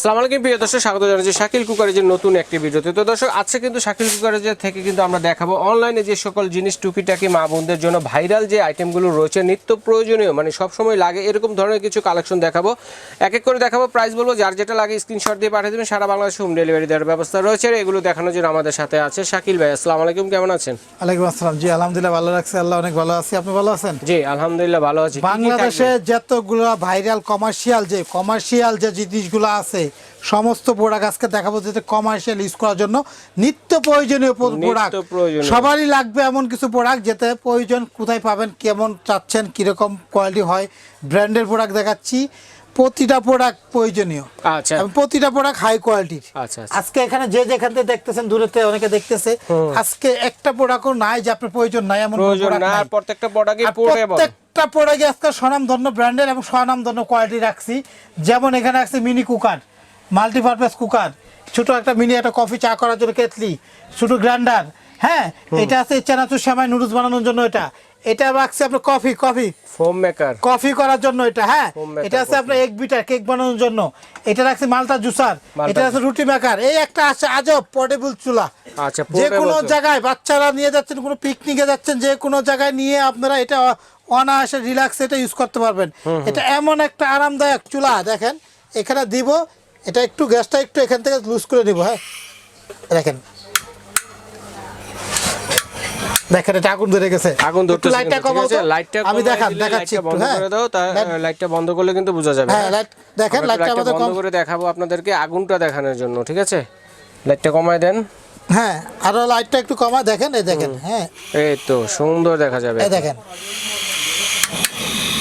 আসসালামু আলাইকুম প্রিয় দর্শক স্বাগত জানাচ্ছি শাকিল কুকারেজের নতুন একটি ভিডিওতে। তো দর্শক আজকে কিন্তু শাকিল কুকারেজের থেকে কিন্তু আমরা দেখাবো অনলাইনে যে সকল জিনিস টুকিটাকি মা বোনদের জন্য ভাইরাল যে আইটেমগুলো রয়েছে নিত্য প্রয়োজনীয় মানে সব সময় লাগে এরকম ধরনের কিছু কালেকশন দেখাবো। এক এক করে দেখাবো প্রাইস বলব যার যেটা লাগে স্ক্রিনশট দিয়ে পাঠিয়ে দেবেন সারা বাংলাদেশে হোম ডেলিভারি দেওয়ার ব্যবস্থা রয়েছে। এগুলো দেখানোর জন্য আমাদের সাথে আছে শাকিল ভাই। আসসালামু আলাইকুম কেমন আছেন? ওয়ালাইকুম আসসালাম। জি আলহামদুলিল্লাহ ভালো রাখছে আল্লাহ অনেক ভালো আছি। আপনি ভালো আছেন? জি আলহামদুলিল্লাহ ভালো আছি। বাংলাদেশে যতগুলো ভাইরাল কমার্শিয়াল যে কমার্শিয়াল যে জিনিসগুলো আছে সমস্ত প্রোডাক্ট আজকে দেখাবো যেটা কমার্শিয়াল ইউজ করার জন্য। নিত্য প্রয়োজনীয় প্রোডাক্ট সবারই লাগবে এমন কিছু প্রোডাক্ট যেতে প্রয়োজন কোথায় পাবেন কেমন চাচ্ছেন কীরকম কোয়ালিটি হয় ব্র্যান্ডের প্রোডাক্ট দেখাচ্ছি। প্রতিটা প্রোডাক্ট প্রয়োজনীয়। আচ্ছা। প্রতিটা প্রোডাক্ট হাই কোয়ালিটির আচ্ছা। আজকে এখানে যে যেখান থেকে দেখতেছেন দূরেতে অনেকে দেখতেছে আজকে একটা প্রোডাক্টও নাই যে আপনার প্রয়োজন নাই এমন প্রয়োজন না প্রত্যেকটা প্রোডাক্টই প্রত্যেকটা প্রোডাক্টে আজকে স্বনামধন্য ব্র্যান্ডের এবং স্বনামধন্য কোয়ালিটি রাখছি। যেমন এখানে আছে মিনি কুকার মাল্টিপারপাস কুকার ছোট একটা মিনি একটা কফি চা করার জন্য কেতলি ছোট গ্রাইন্ডার হ্যাঁ? এটা আছে চানাচুর সেমাই নুডলস বানানোর জন্য এটা। এটা রাখছে আপনার coffee coffee foam maker coffee করার জন্য এটা হ্যাঁ? এটা আছে আপনার এগ বিটার কেক বানানোর জন্য। এটা রাখছে মালটা জুসার এটা আছে রুটি মেকার এই একটা আছে আজব পোর্টেবল চুলা। আচ্ছা যে কোনো জায়গায় বাচ্চারা নিয়ে যাচ্ছেন কোনো পিকনিকে যাচ্ছেন যে কোনো জায়গায় নিয়ে আপনারা এটা অনায়াসে রিল্যাক্স এটা ইউজ করতে পারবেন। এটা এমন একটা আরামদায়ক চুলা দেখেন। এখানে দিব এটা একটু গ্যাসটা একটু এখান থেকে লুজ করে নিব হ্যাঁ? দেখেন। দেখেন এটা আগুন ধরে গেছে। আগুন ধরতেছে লাইটটা কমাও আছে? তো। লাইটটা আমি দেখান দেখাচ্ছি একটু বন্ধ হ্যাঁ? করে দাও তা লাইটটা বন্ধ করলে কিন্তু বোঝা যাবে। হ্যাঁ লাইট দেখেন লাইটটা আমাদের বন্ধ কম করে দেখাবো আপনাদেরকে আগুনটা দেখানোর জন্য ঠিক আছে? লাইটটা কমায় দেন। হ্যাঁ আরও লাইটটা একটু কমা দেখেন এই দেখেন হ্যাঁ। এই তো সুন্দর দেখা যাবে। এই দেখেন।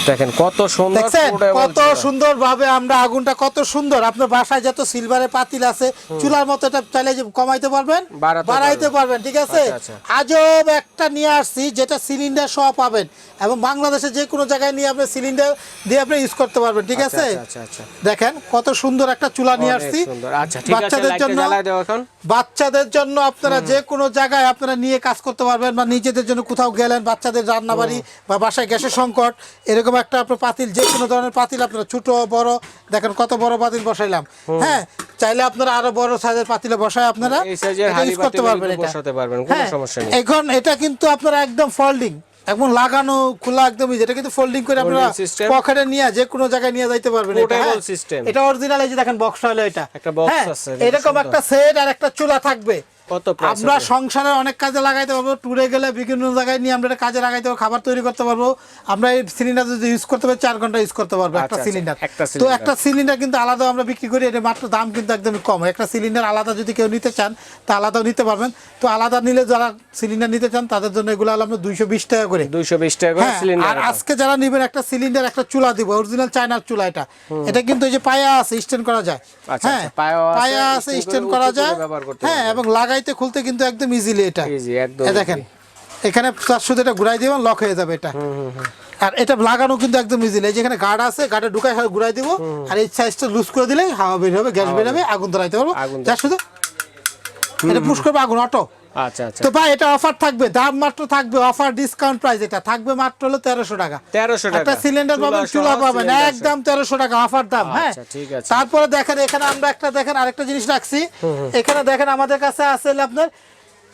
দেখেন কত সুন্দর কত সুন্দর ভাবে আমরা আগুনটা কত সুন্দর। আপনার বাসায় যত সিলভারের পাতিল আছে চুলার মতো এটা চাইলে কমাইতে পারবেন? বাড়াইতে পারবেন ঠিক আছে? আচ্ছা, আজব একটা নিয়ে আসছি যেটা সিলিন্ডার সহ পাবেন। এবং বাংলাদেশে যে কোনো জায়গায় নিয়ে আপনি সিলিন্ডার দিয়ে আপনি ইউজ করতে পারবেন ঠিক আচ্ছা, আছে? আচ্ছা, আচ্ছা, আচ্ছা। দেখেন কত সুন্দর একটা চুলা নিয়ে আসছি। আচ্ছা বাচ্চাদের জন্য বাচ্চাদের জন্য আপনারা যে কোনো জায়গায় আপনারা নিয়ে কাজ করতে পারবেন বা নিজেদের জন্য কোথাও গেলেন বাচ্চাদের রান্নাবাড়ি বা বাসায় গ্যাসের সংকট এরকম একটা আপনার পাতিল যে কোনো ধরনের পাতিল আপনারা ছোট বড় দেখেন কত বড় পাতিল বসাইলাম। হ্যাঁ চাইলে আপনারা আরও বড় সাইজের পাতিলে বসায় আপনারা। use করতে পারবেন এটা। বসাতে পারবেন, কোনো হ্যাঁ, সমস্যা নেই। এখন এটা কিন্তু আপনারা একদম ফোল্ডিং একদম লাগানো খোলা একদমই যেটা কিন্তু ফোল্ডিং করে আপনারা পকেটে নিয়ে যে কোনো জায়গায় নিয়ে যাইতে পারবেন এটা, Portable হ্যাঁ। এটা অরিজিনাল এই যে দেখেন বক্স হলো এটা। একটা box হ্যাঁ, আছে, এরকম একটা সেট আর একটা চুলা থাকবে। আমরা সংসারে অনেক কাজে লাগাইতে পারব ট্যুরে গেলে বিভিন্ন জায়গায় নিয়ে আমরা কাজে লাগাইতে পারব খাবার তৈরি করতে পারব। আমরা এই সিলিন্ডার যদি ইউজ করতে পারি চার ঘণ্টা ইউজ করতে পারব আচ্ছা, একটা আচ্ছা, সিলিন্ডার তো একটা সিলিন্ডার কিন্তু আলাদা আমরা বিক্রি করি এটা মাত্র দাম কিন্তু একদমই কম। একটা সিলিন্ডার আলাদা যদি কেউ নিতে চান তা আলাদাও নিতে পারবেন। তো আলাদা নিলে যারা সিলিন্ডার নিতে চান তাদের জন্য এগুলো হলো আমরা দুইশো বিশ টাকা করে। দুইশো বিশ টাকা করে হ্যাঁ, সিলিন্ডার আর আজকে যারা নিবেন একটা সিলিন্ডার একটা চুলা দিব অরিজিনাল চায়নার চুলা এটা। এটা কিন্তু এই যে পায়া আছে স্ট্যান্ড করা যায়। আচ্ছা, হ্যাঁ আচ্ছা, পায়া আছে স্ট্যান্ড করা যায়। হ্যাঁ এবং এবং লাগাইতে খুলতে কিন্তু একদম ইজিলি এটা। দেখেন এখানে তার শুধু এটা ঘুরাই দিবেন লক হয়ে যাবে এটা। আর এটা লাগানো কিন্তু একদম ইজিলি এই যেখানে গার্ড আছে গার্ডে ঢুকাই হয় ঘুরাই দিব। আর এই সাইজটা লুজ করে দিলে হাওয়া বের হবে গ্যাস বের হবে আগুন ধরাইতে পারব। যা শুধু এটা পুশ করবে আগুন অটো আচ্ছা আচ্ছা। তো ভাই এটা অফার থাকবে দাম মাত্র থাকবে অফার ডিসকাউন্ট প্রাইস এটা থাকবে মাত্র হলো তেরোশো টাকা। একটা সিলিন্ডার পাবেন চুলা পাবেন একদম তেরোশো টাকা অফার দাম হ্যাঁ? আচ্ছা, ঠিক আছে। তারপরে দেখেন এখানে আমরা একটা দেখেন আরেকটা জিনিস রাখছি। এখানে দেখেন আমাদের কাছে আছে আপনার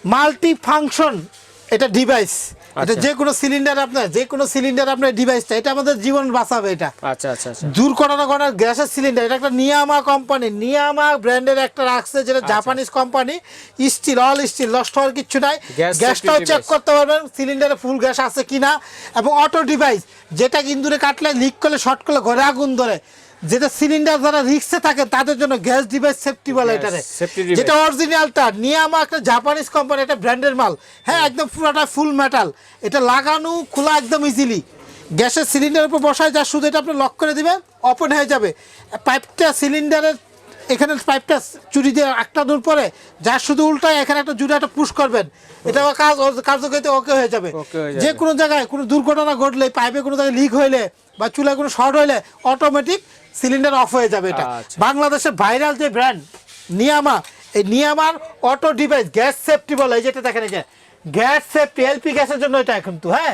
মাল্টি ফাংশন এটা ডিভাইস এটা। যে কোনো সিলিন্ডার আপনার যে কোনো সিলিন্ডার আপনার ডিভাইসটা এটা আমাদের জীবন বাঁচাবে এটা। আচ্ছা আচ্ছা আচ্ছা। দূর করানো করার গ্যাসের সিলিন্ডার এটা একটা নিয়ামা কোম্পানি নিয়ামা ব্র্যান্ডের একটা রাখছে যেটা। Japanese company steel all steel নষ্ট হওয়ার কিছু নাই। গ্যাসটাও চেক করতে পারবেন সিলিন্ডারে ফুল গ্যাস আছে কিনা। এবং অটো ডিভাইস যেটা ইন্দুরে কাটলে লিক করলে শর্ট করলে ঘরে আগুন ধরে। যেটা সিলিন্ডার যারা রিক্সে থাকে তাদের জন্য গ্যাস ডিভাইস সেফটি বলে এটারে। যেটা অরিজিনালটা নিয়ামা একটা জাপানিজ কোম্পানি এটা ব্র্যান্ডের মাল। হ্যাঁ একদম পুরোটা ফুল মেটাল এটা লাগানো খোলা একদম ইজিলি গ্যাসের সিলিন্ডারের উপর বসায় যা শুধু এটা আপনি লক করে দিবেন ওপেন হয়ে যাবে। পাইপটা সিলিন্ডারের এখানে পাইপটা চুরি দিয়ে একটা দূর পরে যা শুধু উল্টায় এখানে একটা জুড়ে একটা পুশ করবেন। এটা কাজ কার্যকরিতে ওকে হয়ে যাবে। যে কোনো জায়গায় কোনো দুর্ঘটনা ঘটলে পাইপে কোনো জায়গায় লিক হইলে বা চুলায় কোনো শর্ট হইলে অটোমেটিক সিলিন্ডার অফ হয়ে যাবে এটা। আচ্ছা। বাংলাদেশের ভাইরাল যে ব্র্যান্ড নিয়ামা এই নিয়ামার অটো ডিভাইস গ্যাস সেফটি বলে এই যেটা দেখেন এই গ্যাস সেফটি এলপি গ্যাসের জন্য এটা কিন্তু হ্যাঁ?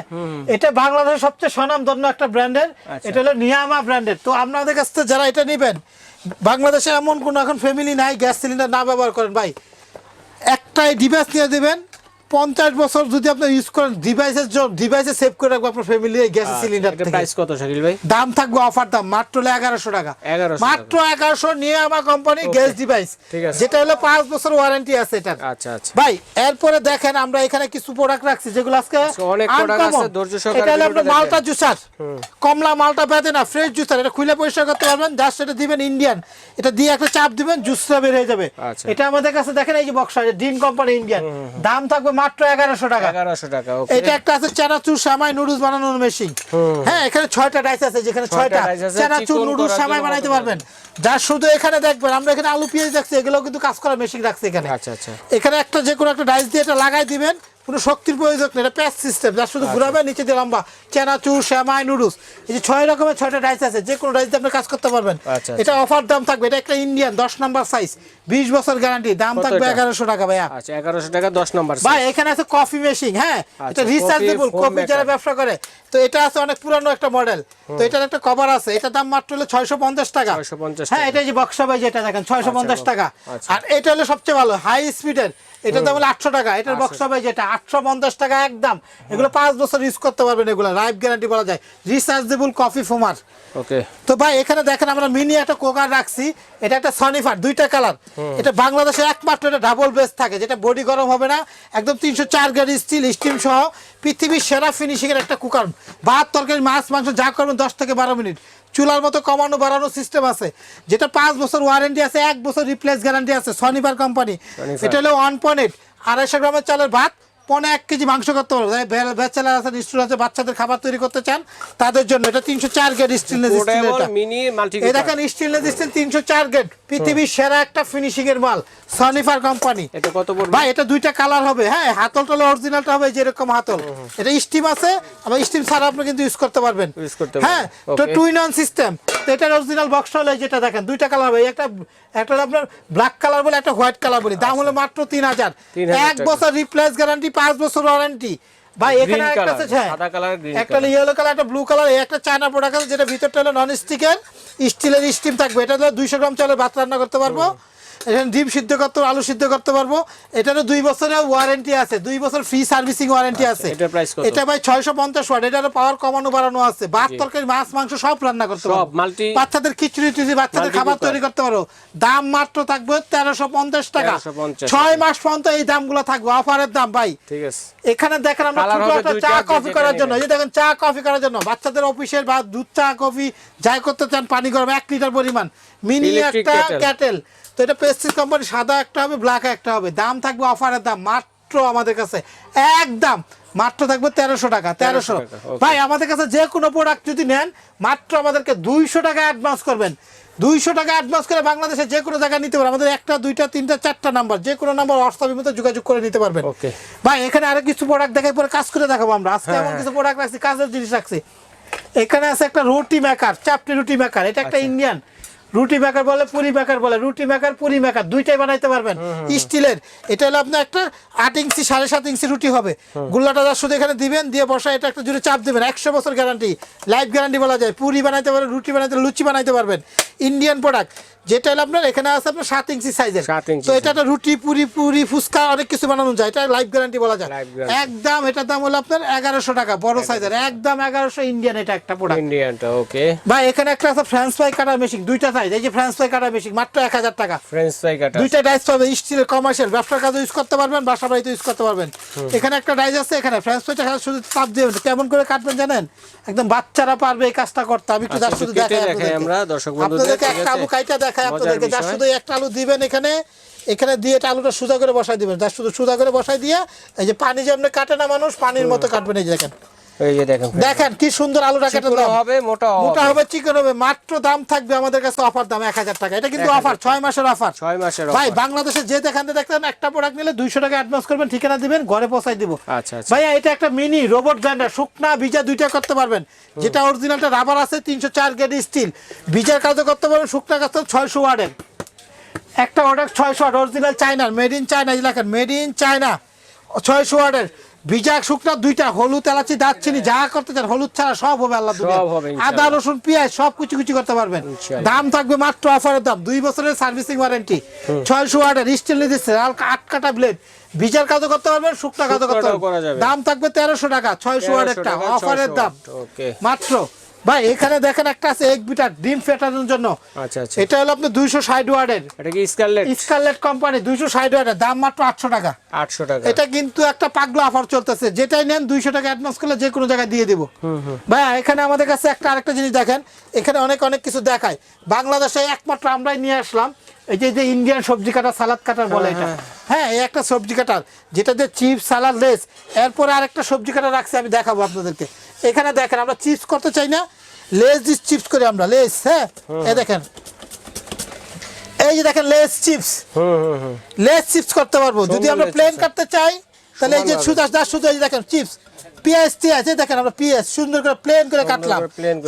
এটা বাংলাদেশের সবচেয়ে স্বনামধন্য একটা ব্র্যান্ডের আচ্ছা। এটা হলো নিয়ামা ব্র্যান্ডের তো আপনাদের কাছ থেকে যারা এটা নেবেন বাংলাদেশে এমন কোনো এখন ফ্যামিলি নাই গ্যাস সিলিন্ডার না ব্যবহার করেন ভাই। একটাই ডিভাইস নিয়ে দেবেন পঞ্চাশ বছর যদি আপনি ইউজ করেন ডিভাইসের ডিভাইসে সেভ করে রাখব আপনার ফ্যামিলি গ্যাস সিলিন্ডার থেকে। প্রাইস কত শাকিল ভাই? দাম থাকবে অফার দাম মাত্র হলো এগারোশো টাকা। 1100 মাত্র এগারোশো নিয়ে আমার কোম্পানি গ্যাস ডিভাইস। যেটা হলো পাঁচ বছর ওয়ারেন্টি আছে এটার। আচ্ছা আচ্ছা। ভাই এরপরে দেখেন আমরা এখানে কিছু প্রোডাক্ট রাখছি যেগুলো আজকে অনেক uncommon। আছে, ধৈর্য সহকারে এটা হলো আপনার মালটা জুসার কমলা মালটা বেঁধে না ফ্রেশ জুসার এটা খুলে পরিষ্কার করতে পারবেন জাস্ট এটা দিবেন ইন্ডিয়ান এটা দিয়ে একটা চাপ দিবেন জুসটা বের হয়ে যাবে। আচ্ছা। এটা আমাদের কাছে দেখেন এই যে বক্স আছে ড্রিম কোম্পানি ইন্ডিয়ান দাম থাকবে মাত্র এগারোশো টাকা। এগারোশো টাকা ওকে এটা একটা আছে চানাচুর সামাই নুডলস বানানোর মেশিন হ্যাঁ এখানে ছয়টা ডাইস আছে যেখানে ছয়টা চানাচুর নুডলস সামাই বানাইতে পারবেন। যা শুধু এখানে দেখবেন আমরা এখানে আলু পেঁয়াজ রাখছি এগুলো কিন্তু কাজ করা মেশিন রাখছি এখানে। আচ্ছা আচ্ছা। এখানে একটা যে কোনো একটা ডাইস দিয়ে এটা লাগাই দিবেন কোনো শক্তির প্রয়োজন নেই এটা প্যাচ সিস্টেম যা আচ্ছা। শুধু ঘুরাবে নিচে দিয়ে লম্বা। চানাচুর শ্যামাই নুডলস এই যে ছয় রকমের ছয়টা ডাইস আছে যে কোনো ডাইস দিয়ে আপনি কাজ করতে পারবেন। আচ্ছা, এটা অফার দাম থাকবে এটা একটা ইন্ডিয়ান দশ নাম্বার সাইজ বিশ বছর গ্যারান্টি দাম থাকবে এগারোশো টাকা ভাইয়া। আচ্ছা এগারোশো টাকা দশ নম্বর ভাই এখানে আছে কফি মেশিন হ্যাঁ? এটা আচ্ছা, রিচার্জেবল কফি যারা ব্যবসা করে। তো এটা আছে অনেক পুরানো একটা মডেল তো এটার একটা কভার আছে এটার দাম মাত্র হলো ছয়শো পঞ্চাশ টাকা। হ্যাঁ এটা যে বক্সা ভাই যেটা দেখেন ছয়শো পঞ্চাশ টাকা। আচ্ছা। আর এটা হলো সবচেয়ে ভালো হাই স্পিডের এটার দাম হলো আটশো টাকা এটার বক্সা ভাই যেটা? আটশো পঞ্চাশ টাকা একদম। এগুলো পাঁচ বছর ইউজ করতে পারবেন এগুলো লাইফ গ্যারান্টি বলা যায়। রিচার্জেবল কফি ফোমার ওকে তো ভাই এখানে দেখেন আমরা মিনি একটা কোকার রাখছি এটা একটা সনিফার দুইটা কালার এটা বাংলাদেশে একমাত্র এটা ডাবল বেস থাকে যেটা বডি গরম হবে না একদম তিনশো চার গাড়ি স্টিল স্টিম সহ। পৃথিবীর সেরা ফিনিশিং এর একটা কুকার ভাত তরকারি মাছ মাংস যা করবেন দশ থেকে বারো মিনিট। চুলার মতো কমানো বাড়ানো সিস্টেম আছে যেটা পাঁচ বছর ওয়ারেন্টি আছে এক বছর রিপ্লেস গ্যারান্টি আছে সনিবার কোম্পানি। এটা হলো ওয়ান পয়েন্ট এইট আড়াইশো গ্রামের চালের ভাত পনে এক কেজি মাংস করতে পারব। ব্যাচেলার আছে স্টুডেন্ট আছে বাচ্চাদের খাবার তৈরি করতে চান তাদের জন্য। এটা তিনশো চার গেট স্টিলনেস স্টিল এটা। দেখেন স্টেনলেস স্টিল তিনশো চার গেট পৃথিবীর সেরা একটা ফিনিশিং এর মাল সনিফার কোম্পানি এটা কত পড়বে? ভাই এটা দুইটা কালার হবে। হ্যাঁ হাতলটা অরিজিনালটা হবে যেরকম হাতল। এটা স্টিম আছে আবার স্টিম ছাড়া আপনি কিন্তু ইউজ করতে পারবেন। করতে হ্যাঁ তো. টু ইন ওয়ান সিস্টেম এটার অরিজিনাল বক্সটা হলে যেটা দেখেন দুইটা কালার হবে। একটা একটা আপনার ব্ল্যাক কালার বলে একটা হোয়াইট কালার বলে। দাম হলো মাত্র তিন হাজার। এক বছর রিপ্লেস গ্যারান্টি পাঁচ বছর ওয়ারেন্টি ভাই এখানে একটা আছে হ্যাঁ। সাদা একটা ইয়েলো কালার একটা ব্লু কালার একটা চায়না প্রোডাক্ট আছে যেটা ভিতরটা হলো নন স্টিকের স্টিলের স্টিম থাকবে। এটা হলো দুইশো গ্রাম চালের ভাত রান্না করতে পারব। এখানে ডিম সিদ্ধ করতে আলু সিদ্ধ করতে পারব। এটারও দুই বছরের ওয়ারেন্টি আছে দুই বছর ফ্রি সার্ভিসিং ওয়ারেন্টি আছে। এটার? এটা ভাই ছয়শো পঞ্চাশ ওয়াট এটারও পাওয়ার কমানো বাড়ানো আছে। ভাত তরকারি মাছ মাংস সব রান্না করতে পারব। বাচ্চাদের খিচুড়ি টিচুড়ি বাচ্চাদের খাবার তৈরি করতে পারো দাম মাত্র থাকবে তেরোশো পঞ্চাশ টাকা। ছয় মাস পর্যন্ত এই দামগুলো থাকবে অফারের দাম ভাই। ঠিক আছে। এখানে দেখেন আমরা চা কফি করার জন্য। এই দেখেন চা কফি করার জন্য। বাচ্চাদের অফিসের বা দুধ চা কফি যাই করতে চান পানি গরম এক লিটার পরিমাণ। মিনি একটা ক্যাটেল এটা পেস্টিস কোম্পানি সাদা একটা হবে ব্ল্যাক একটা হবে। দাম থাকবে অফারের দাম মাত্র আমাদের কাছে একদম মাত্র থাকবে তেরোশো টাকা তেরোশো। ভাই আমাদের কাছে যে কোনো প্রোডাক্ট যদি নেন মাত্র আমাদেরকে দুইশো টাকা অ্যাডভান্স করবেন। দুইশো টাকা অ্যাডভান্স করে বাংলাদেশে যে কোনো জায়গায় নিতে পারবেন। আমাদের একটা দুইটা তিনটা চারটা নাম্বার যে কোনো নাম্বার হোয়াটসঅ্যাপের মধ্যে যোগাযোগ করে নিতে পারবেন. ভাই এখানে আরও কিছু প্রোডাক্ট দেখাই পরে কাজ করে দেখাবো আমরা। আজকে হ্যাঁ, এমন হ্যাঁ। কিছু প্রোডাক্ট রাখছি কাজের জিনিস রাখছি। এখানে আছে একটা রুটি মেকার চাপটি রুটি মেকার এটা একটা আচ্ছা। ইন্ডিয়ান রুটি মেকার বলে পুরি মেকার বলে রুটি মেকার পুরি মেকার দুইটাই বানাইতে পারবেন। স্টিলের এটা হলো আপনার একটা আট ইঞ্চি সাড়ে সাত ইঞ্চি রুটি হবে। গুল্লাটা যা শুধু এখানে দিবেন দিয়ে বসা এটা একটা জুড়ে চাপ দেবেন। একশো বছর গ্যারান্টি লাইফ গ্যারান্টি বলা যায়। পুরি বানাইতে পারবেন রুটি বানাইতে লুচি বানাইতে পারবেন। ইন্ডিয়ান প্রোডাক্ট যেটা হলো আপনার এখানে আছে আপনার সাত ইঞ্চি সাইজের তো এটা একটা রুটি পুরি পুরি ফুচকা অনেক কিছু বানানো যায়। এটা লাইফ গ্যারান্টি বলা যায়। একদম এটার দাম হলো আপনার এগারোশো টাকা বড় সাইজের একদম এগারোশো ইন্ডিয়ান এটা একটা প্রোডাক্ট ইন্ডিয়ানটা ওকে ভাই এখানে একটা আছে ফ্রান্স ফ্রাই কাটার মেশিন দুইটা সাইজ এই যে ফ্রান্স ফ্রাই কাটার মেশিন মাত্র এক হাজার টাকা। ফ্রেঞ্চ ফ্রাই কাটা দুইটা ডাইস পাবে স্টিলের কমার্শিয়াল ব্যবসার কাজে ইউজ করতে পারবেন বাসা বাড়িতে ইউজ করতে পারবেন। এখানে একটা ডাইস আছে এখানে ফ্রাইটা খালি শুধু চাপ দিবেন কেমন করে কাটবেন জানেন? একদম বাচ্চারা পারবে এই কাজটা করতে। আমি একটু আচ্ছা, শুধু দেখাই। আমরা দর্শক একটা? আলু কাইটা মজার আপনাদেরকে যা শুধু একটা আলু দিবেন এখানে এখানে দিয়ে এটা আলুটা সোজা করে বসাই দিবেন। যা শুধু সোজা করে বসাই দিয়ে এই যে পানি যেমনি কাটে না মানুষ পানির মতো কাটবেন এই যে দেখেন। এই যে দেখেন দেখেন কি সুন্দর আলুটা কেটে চিকনও হবে, হবে। মোটা হবে চিকন হবে। মাত্র দাম থাকবে আমাদের কাছে অফার দাম এক হাজার টাকা। এটা কিন্তু অফার ছয় মাসের অফার। ছয় মাসের ভাই বাংলাদেশে যে দেখান দেখতেন একটা প্রোডাক্ট নিলে দুইশো টাকা অ্যাডভান্স করবেন ঠিকানা দিবেন ঘরে পৌঁছাই দিব। আচ্ছা আচ্ছা। ভাইয়া এটা একটা মিনি রোবট গ্রাইন্ডার শুকনা ভিজা দুইটা করতে পারবেন। যেটা অরিজিনালটা রাবার আছে তিনশো চার গেট স্টিল ভিজার কাজও করতে পারবেন শুকনা কাজ ছয়শো ওয়ার্ডের একটা অর্ডার ছয়শো ওয়াট অরিজিনাল চায়নার মেড ইন চায়না লেখেন মেড ইন চায়না ছয়শো ওয়ার্ডের বিজাক শুকনা দুইটা হলুদ এলাচি দারচিনি যা করতে চান হলুদ ছাড়া সব হবে আল্লাহ। আদা রসুন পেঁয়াজ সব কুচি কুচি করতে পারবেন। দাম থাকবে মাত্র অফারের দাম দুই বছরের সার্ভিসিং ওয়ারেন্টি। ছয়শো ওয়াটের স্টিল দিচ্ছে আট কাটা ব্লেড বিজার কাজও করতে পারবেন শুকনা কাজও করতে পারবেন। দাম থাকবে তেরোশো টাকা ছয়শো 1300 ওয়াটেরটা টাকা, অফারের দাম। মাত্র ভাই এখানে দেখেন একটা আছে এক বিটার ডিম ফেটানোর জন্য। আচ্ছা আচ্ছা। এটা হলো দুইশো ষাট ওয়ার্ডের। এটা কি স্কারলেট স্কারলেট কোম্পানি দুইশো ষাট ওয়ার্ডের দাম মাত্র আটশো টাকা। আটশো টাকা। এটা কিন্তু একটা পাগলা অফার চলতেছে। যেটাই নেন দুইশো টাকা অ্যাডভান্স করলে যে কোনো জায়গায় দিয়ে দিব। ভাই এখানে আমাদের কাছে একটা আরেকটা জিনিস দেখেন। এখানে অনেক অনেক কিছু দেখায়। বাংলাদেশে একমাত্র আমরাই নিয়ে আসলাম। এই যে যে ইন্ডিয়ান সবজি কাটা সালাদ কাটার বলে এটা। হ্যাঁ এই একটা সবজি কাটার। যেটা যে চিপস সালাদ লেস এরপরে আরেকটা সবজি কাটা রাখছে আমি দেখাবো আপনাদেরকে। এখানে দেখেন আমরা চিপস করতে চাই না। লেস দিস চিপস করি আমরা। লেস হ্যাঁ? এই দেখেন। এই যে দেখেন লেস চিপস হুম হুম হুম লেস চিপস করতে পারব। যদি আমরা প্লেন কাটতে চাই তাহলে এই যে সমান সুদা দা সুদা এই দেখেন চিপস পেঁয়াজ টিয়াজ এই দেখেন আমরা পেঁয়াজ সুন্দর করে প্লেন করে কাটলাম।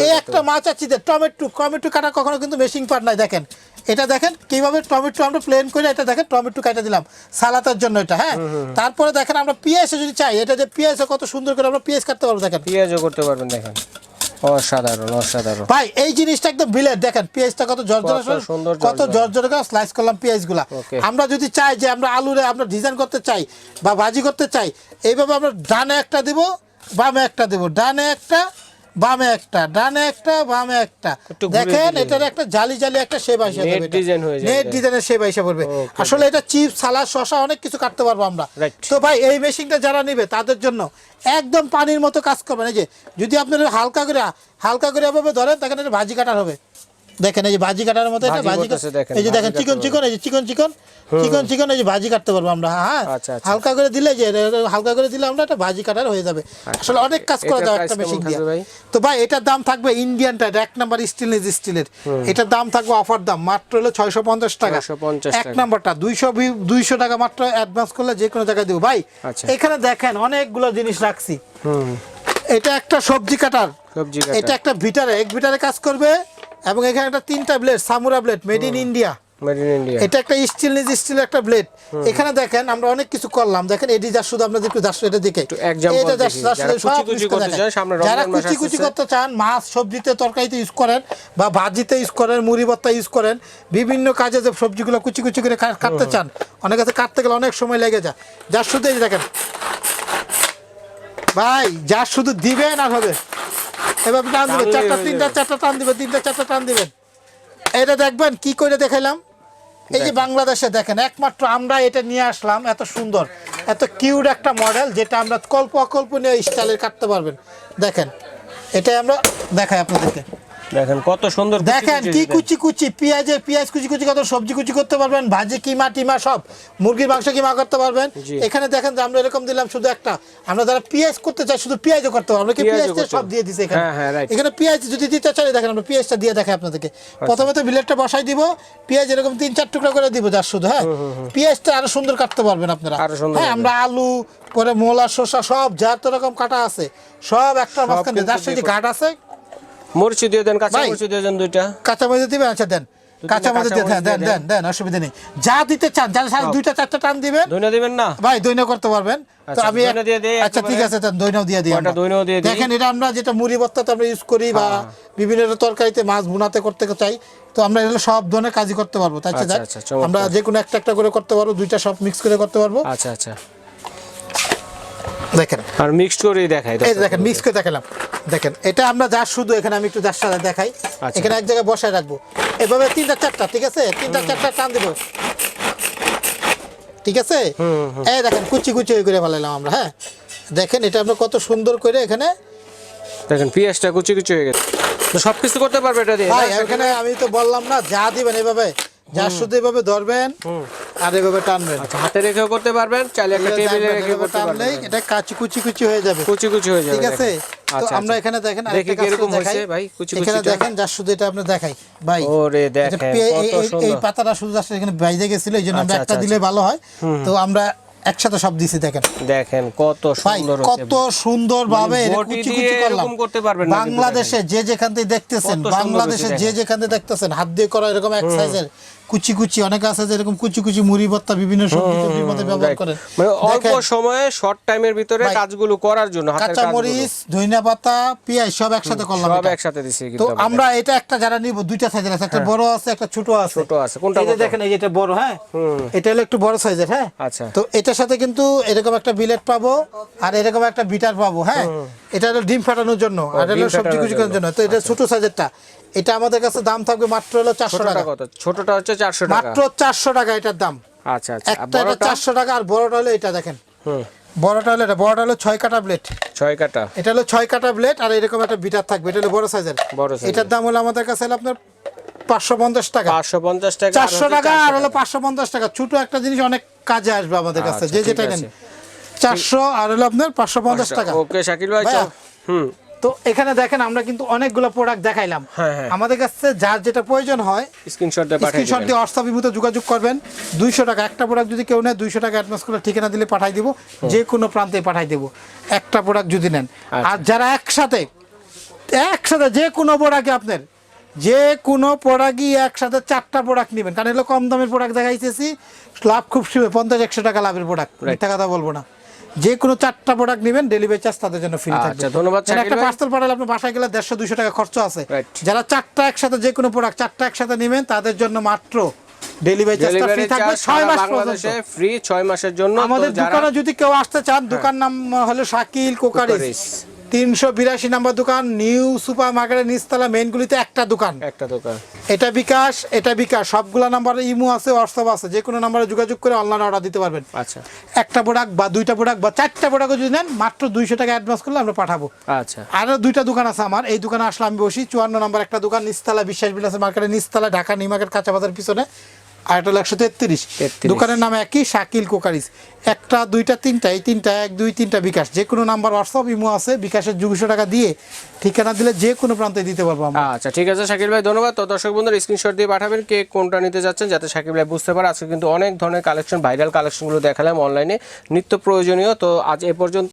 এই একটা মাছ আছে টমেটো টমেটো কাটা কখনো কিন্তু মেশিং পার্ট নাই দেখেন। এটা দেখেন কীভাবে টমেটো আমরা প্লেন করে এটা দেখেন টমেটো কাটা দিলাম। সালাতের জন্য এটা হ্যাঁ? তারপরে দেখেন আমরা পেঁয়াজ যদি চাই এটা যে পেঁয়াজ কত সুন্দর করে আমরা পেঁয়াজ কাটতে পারব দেখেন। পেঁয়াজও করতে পারবেন দেখেন। অসাধারণ অসাধারণ। ভাই এই জিনিসটা একদম বিলেট দেখেন পেঁয়াজটা কত জর্জর জর্জর। স্লাইস করলাম পেঁয়াজগুলা. আমরা যদি চাই যে আমরা আলুরে আমরা ডিজাইন করতে চাই বা ভাজি করতে চাই এইভাবে আমরা ডানে একটা দিব বামে একটা দিব। ডানে একটা বামে একটা ডানে একটা বামে একটা। দেখেন এটার একটা জালি জালি একটা শেপ আসে হয়ে যাবে। নেট ডিজাইনের শেপ আসে পড়বে আসলে এটা চিপ সালাদ শসা অনেক কিছু কাটতে পারব আমরা. তো ভাই এই মেশিনটা যারা নিবে তাদের জন্য একদম পানির মতো কাজ করবেন। এই যে যদি আপনার হালকা করে হালকা করে এভাবে ধরেন তখন এটা ভাজি কাটার হবে। দেখেন এই যে ভাজি কাটার মতো এটা ভাজি এই যে দেখেন চিকন চিকন এই যে চিকন চিকন চিকন চিকন এই যে ভাজি কাটতে পারব আমরা হ্যাঁ? আচ্ছা, আচ্ছা। হালকা করে দিলে যে হালকা করে দিলে আমরা এটা ভাজি কাটার হয়ে যাবে। আসলে অনেক কাজ করা যায় একটা মেশিন দিয়ে। তো ভাই এটার দাম থাকবে ইন্ডিয়ানটা এক নাম্বার স্টেনলেস স্টিলের এটার দাম থাকবে অফার দাম মাত্র হলো ছয়শো পঞ্চাশ টাকা। 650 এক নাম্বারটা দুইশো দুইশো টাকা মাত্র অ্যাডভান্স করলে যে কোনো জায়গায় দেবো। ভাই আচ্ছা। এখানে দেখেন অনেকগুলো জিনিস রাখছি। এটা একটা সবজি কাটার। সবজি এটা একটা ভিটারে এক ভিটারে কাজ করবে এবং এখানে একটা তিনটা blade Samura blade made in India made in India এটা একটা স্টিল নিজ স্টিল একটা ব্লেড এখানে দেখেন আমরা অনেক কিছু করলাম। দেখেন এডি যা শুধু আপনাদের একটু দাস এটা দেখে। এটা যারা কুচি কুচি করতে চান, মাছ সবজিতে তরকারিতে ইউজ করেন বা ভাজিতে ইউজ করেন মুড়ি ভর্তা ইউজ করেন বিভিন্ন কাজে যে সবজিগুলো কুচি কুচি করে কাটতে চান অনেক কাছে কাটতে গেলে অনেক সময় লেগে যায়। যার শুধু এই দেখেন। ভাই যার শুধু দিবেন আর হবে। এবার টান দিবেন চারটা তিনটা চারটা টান দিবেন তিনটা চারটা টান দিবেন। এটা দেখবেন কি করে দেখাইলাম? এই যে বাংলাদেশে দেখেন একমাত্র আমরা এটা নিয়ে আসলাম এত সুন্দর এত কিউট একটা মডেল যেটা আমরা কল্প অকল্প নিয়ে স্টাইলের কাটতে পারবেন। দেখেন এটাই আমরা দেখাই আপনাদেরকে। দেখেন কত সুন্দর দেখেন কি কুচি কুচি পেঁয়াজের পেঁয়াজ কুচি কুচি কত সবজি কুচি করতে পারবেন ভাজি কিমা টিমা সব মুরগির মাংস কিমা করতে পারবেন। এখানে দেখেন যে আমরা এরকম দিলাম শুধু একটা আমরা যারা পেঁয়াজ করতে চাই শুধু পেঁয়াজও করতে পারব আমরা কি পেঁয়াজ দিয়ে সব দিয়ে দিছে এখানে? হ্যাঁ, হ্যাঁ, এখানে পেঁয়াজ যদি দিতে চাই দেখেন আমরা পেঁয়াজটা দিয়ে দেখাই আপনাদেরকে। প্রথমে তো বিলেটটা বসাই দিব পেঁয়াজ এরকম তিন চার টুকরা করে দিব যার শুধু হ্যাঁ? পেঁয়াজটা আরও সুন্দর কাটতে পারবেন আপনারা। হ্যাঁ আমরা আলু পরে মোলা শসা সব যার তো রকম কাটা আছে সব একটা মাঝখানে যার সাথে ঘাট আছে মরিচি দিয়ে দেন কাঁচা মরিচি দিয়ে দেন দুইটা। কাঁচা মরিচ দিবেন? আচ্ছা দেন। কাঁচা মরিচ দেন দেন দেন অসুবিধা নেই। যা দিতে চান সাথে দুইটা চারটা টান দিবেন। দইনা দিবেন না? ভাই করতে পারবেন। তো আচ্ছা, আমি আচ্ছা ঠিক আছে দিয়ে দিই দইনাও দিয়ে দিই? দেখেন এটা আমরা যেটা মুড়ি ভর্তাতে আমরা ইউজ করি বা হ্যাঁ। বিভিন্ন তরকারিতে মাছ ভুনাতে করতে চাই তো আমরা এগুলো সব ধরনের কাজই করতে পারব। তাই আচ্ছা, আচ্ছা। আমরা যে কোনো একটা একটা করে করতে পারব দুইটা সব মিক্স করে করতে পারব। আচ্ছা আচ্ছা। দেখেন। আর মিক্সড করেই দেখাই এই দেখেন মিক্স করে দেখালাম। দেখেন এটা আমরা যা শুধু এখানে আমি একটু যার সাথে দেখাই আচ্ছা। এখানে এক জায়গায় বসায় রাখব। এভাবে তিনটা চারটা ঠিক আছে? তিনটা চারটা টান দিব। ঠিক আছে? এই দেখেন কুচি কুচি করে ফেলাইলাম আমরা হ্যাঁ? দেখেন এটা আমরা কত সুন্দর করে এখানে দেখেন পেঁয়াজটা কুচি কুচি হয়ে গেছে। সব কিছু করতে পারবে এটা দিয়ে? এখানে আমি তো বললাম না যা দিবেন এভাবে যা শুধু এভাবে ধরবেন। আর এভাবে টানবেন। আচ্ছা হাতে রেখেও করতে পারবেন চাইলে একটা টেবিলে রেখে করতে পারবেন। এটা কাচি কুচি কুচি হয়ে যাবে। কুচি কুচি হয়ে যাবে ঠিক আছে? তো আচ্ছা, আমরা আচ্ছা। এখানে দেখেন দেখি কীরকম করে ভাই, কুচি এখানে দেখেন যার শুধু এটা আপনি দেখাই ভাই। ওরে দেখেন কত এই- এই- পাতাটা শুধু জাস্ট এখানে বাইরে গেছিল এই জন্য আমরা একটা দিলে ভালো হয়। তো আমরা একসাথে সব দিছি দেখেন। দেখেন কত সুন্দর কত সুন্দর ভাবে মানে কুচি কুচি করলাম। করতে পারবেন বাংলাদেশে যে যেখান থেকে দেখতেছেন বাংলাদেশে যে যেখান থেকে দেখতেছেন হাত দিয়ে করা এরকম এক সাইজের কুচি কুচি অনেকে আছে যে এরকম কুচি কুচি মুড়ি ভর্তা বিভিন্ন সবজি মধ্যে ব্যবহার. করেন। মানে অল্প সময়ে শর্ট টাইমের ভিতরে কাজগুলো করার জন্য কাঁচা মরিচ ধনিয়া পাতা পেঁয়াজ সব একসাথে করলাম সব। একসাথে দিছি তো আমরা। এটা একটা যারা নিব দুইটা সাইজের আছে একটা বড় আছে একটা ছোট আছে। ছোট আছে। কোনটা এই যে দেখেন এই যে এটা বড় হ্যাঁ? এটা হলো একটু বড় সাইজের হ্যাঁ? আচ্ছা। তো এটার সাথে কিন্তু এরকম একটা বিলেট পাবো আর এরকম একটা বিটার পাবো হ্যাঁ? এটা হলো ডিম ফাটানোর জন্য আর হলো সবজি কুচি করার জন্য। তো এটা ছোট সাইজেরটা এটা আমাদের কাছে দাম থাকবে মাত্র হলো চারশো টাকা। কত? ছোটটা হচ্ছে চারশো টাকা। মাত্র চারশো টাকা এটার দাম। আচ্ছা আচ্ছা। একটা এটা চারশো টাকা আর বড়টা হলো এটা দেখেন। হুম। বড়টা হলো এটা বড়টা হলো ছয় কাটা ব্লেড ছয় কাটা। এটা হলো ছয় কাটা ব্লেড আর এরকম একটা বিটার থাকবে এটা হলো বড় সাইজের বড় এটার দাম হলো আমাদের কাছে হলো আপনার পাঁচশো পঞ্চাশ টাকা। পাঁচশো পঞ্চাশ টাকা চারশো টাকা আর হলো পাঁচশো পঞ্চাশ টাকা। ছোট একটা জিনিস অনেক কাজে আসবে আমাদের কাছে। আচ্ছা, যে যেটা নেন। চারশো আর হলো আপনার পাঁচশো পঞ্চাশ টাকা। ওকে শাকিল ভাই। হুম। তো এখানে দেখেন আমরা কিন্তু অনেকগুলো প্রোডাক্ট দেখাইলাম। হ্যাঁ, হ্যাঁ। আমাদের কাছে যার যেটা প্রয়োজন হয় স্ক্রিনশট দিয়ে স্ক্রিনশট দিয়ে হোয়াটসঅ্যাপ ইমুতে যোগাযোগ করবেন। দুইশো টাকা একটা প্রোডাক্ট যদি কেউ নেয় দুইশো টাকা অ্যাডভান্স করে ঠিকানা দিলে পাঠাই দিব। যে কোনো প্রান্তে পাঠাই দেবো। একটা প্রোডাক্ট যদি নেন। আচ্ছা। আর যারা একসাথে একসাথে যে কোনো প্রোডাক্টই আপনার যে কোনো প্রোডাক্টই একসাথে চারটা প্রোডাক্ট নেবেন। কারণ এগুলো কম দামের প্রোডাক্ট দেখাইতেছি। লাভ খুব সীমিত পঞ্চাশ একশো টাকা লাভের প্রোডাক্ট মিথ্যা কথা বলব না। যে কোনো চারটা প্রোডাক্ট নেবেন ডেলিভারি চার্জ তাদের জন্য ফ্রি থাকবে। আচ্ছা, ধন্যবাদ, একটা পার্সেল পাঠালে আপনার বাসায় গেলে দেড়শো দুশো টাকা খরচ আছে। যারা চারটা একসাথে যে কোনো প্রোডাক্ট চারটা একসাথে নেবেন তাদের জন্য মাত্র ডেলিভারি চার্জটা ফ্রি থাকবে চার্জ ছয় মাস বাংলাদেশে পর্যন্ত ফ্রি ছয় মাসের জন্য। আমাদের হ্যাঁ। দোকানে যদি কেউ আসতে চান দোকান নাম হলো শাকিল কোকারিস। তিনশো বিরাশি নাম্বার দোকান নিউ সুপার মার্কেটের নিচতলা মেনগুলিতে একটা দোকান। একটা দোকান। এটা বিকাশ এটা বিকাশ সবগুলা নাম্বারে ইমো আছে হোয়াটসঅ্যাপ আছে যে কোনো নাম্বারে যোগাযোগ করে অনলাইন অর্ডার দিতে পারবেন। আচ্ছা। একটা প্রোডাক্ট বা দুইটা প্রোডাক্ট বা চারটা প্রোডাক্ট যদি নেন মাত্র দুইশো টাকা অ্যাডভান্স করলে আমরা পাঠাবো। আচ্ছা। আরও দুইটা দোকান আছে আমার এই দোকানে আসলে আমি বসি। চুয়ান্ন নাম্বার একটা দোকান নিচতলা বিশ্বাস বিলাসের মার্কেটের নিচতলা ঢাকা নিউ মার্কেট কাঁচা বাজার পিছনে। আর এটা হলো একশো তেত্রিশ। দোকানের নাম একই শাকিল কোকারিস। একটা দুইটা তিনটা এই তিনটা এক দুই তিনটা বিকাশ। যে কোনো নাম্বার হোয়াটসঅ্যাপ ইমো আছে বিকাশের দুশো টাকা দিয়ে ঠিকানা দিলে যে কোনো প্রান্তে দিতে পারব আমরা। আচ্ছা ঠিক আছে শাকিল ভাই ধন্যবাদ। তো দর্শক বন্ধুরা স্ক্রিনশট দিয়ে পাঠাবেন কে কোনটা নিতে যাচ্ছেন যাতে শাকিল ভাই বুঝতে পারে। আজকে কিন্তু অনেক ধরনের কালেকশন ভাইরাল কালেকশনগুলো দেখালাম অনলাইনে নিত্য প্রয়োজনীয়। তো আজ এ পর্যন্ত